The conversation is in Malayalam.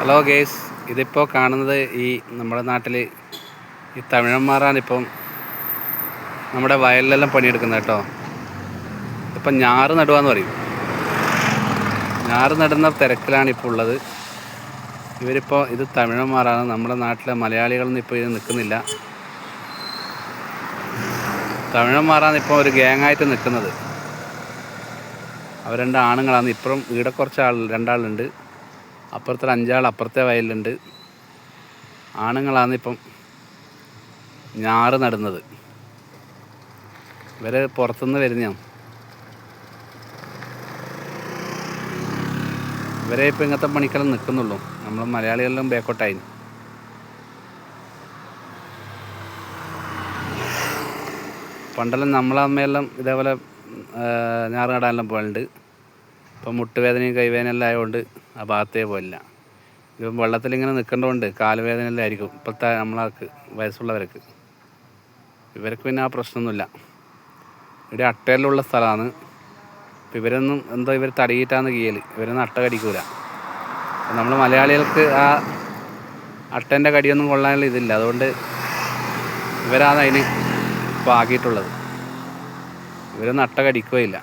ഹലോ ഗേസ് ഇതിപ്പോൾ കാണുന്നത് ഈ നമ്മുടെ നാട്ടിൽ ഈ തമിഴന്മാരാണ് ഇപ്പം നമ്മുടെ വയലിലെല്ലാം പണിയെടുക്കുന്നത് കേട്ടോ. ഇപ്പം ഞാറ് നടുവാന്ന് പറയും. ഞാറ് നടുന്ന തിരക്കിലാണ് ഇപ്പോൾ ഉള്ളത്. ഇവരിപ്പോൾ ഇത് തമിഴന്മാരാണ്. നമ്മുടെ നാട്ടിലെ മലയാളികളൊന്നും ഇപ്പോൾ ഇത് നിൽക്കുന്നില്ല. തമിഴന്മാരാണ് ഇപ്പോൾ ഒരു ഗ്യാങ്ങായിട്ട് നിൽക്കുന്നത്. അവർ രണ്ട് ആണുങ്ങളാണ്. ഇപ്പുറം ഇവിടെ കുറച്ച് ആൾ രണ്ടാളുണ്ട്. അപ്പുറത്തെ അഞ്ചാൾ അപ്പുറത്തെ വയലുണ്ട് ആണുങ്ങളാണ് ഇപ്പം ഞാറ് നടുന്നത്. ഇവർ പുറത്തുനിന്ന് വരുന്നതാണ് ഇവരെ ഇപ്പം ഇങ്ങനത്തെ പണിക്കെല്ലാം നിൽക്കുന്നുള്ളൂ. നമ്മൾ മലയാളികളിലും ബേക്കോട്ടായി പണ്ടെല്ലാം നമ്മളമ്മയെല്ലാം ഇതേപോലെ ഞാറ് നടാനെല്ലാം പോകലുണ്ട്. ഇപ്പം മുട്ടുവേദനയും കൈവേദനയെല്ലാം ആയതുകൊണ്ട് ആ ഭാഗത്തേ പോലില്ല ഇപ്പം വെള്ളത്തിലിങ്ങനെ നിൽക്കേണ്ടതുകൊണ്ട് കാലുവേദനയിലായിരിക്കും ഇപ്പോഴത്തെ നമ്മളാർക്ക് വയസ്സുള്ളവർക്ക്. ഇവർക്ക് പിന്നെ ആ പ്രശ്നമൊന്നുമില്ല. ഇവിടെ അട്ടയിലുള്ള സ്ഥലമാണ്. ഇപ്പം ഇവരൊന്നും എന്തോ ഇവർ തടയിട്ടാന്ന് കീയൽ. ഇവരൊന്നും അട്ട കടിക്കൂല. നമ്മൾ മലയാളികൾക്ക് ആ അട്ടേന്റെ കടിയൊന്നും കൊള്ളാനുള്ള ഇതില്ല. അതുകൊണ്ട് ഇവരാണ് അതിന് ഇപ്പോൾ ആക്കിയിട്ടുള്ളത് ഇവരൊന്നും അട്ട കടിക്കുകയില്ല.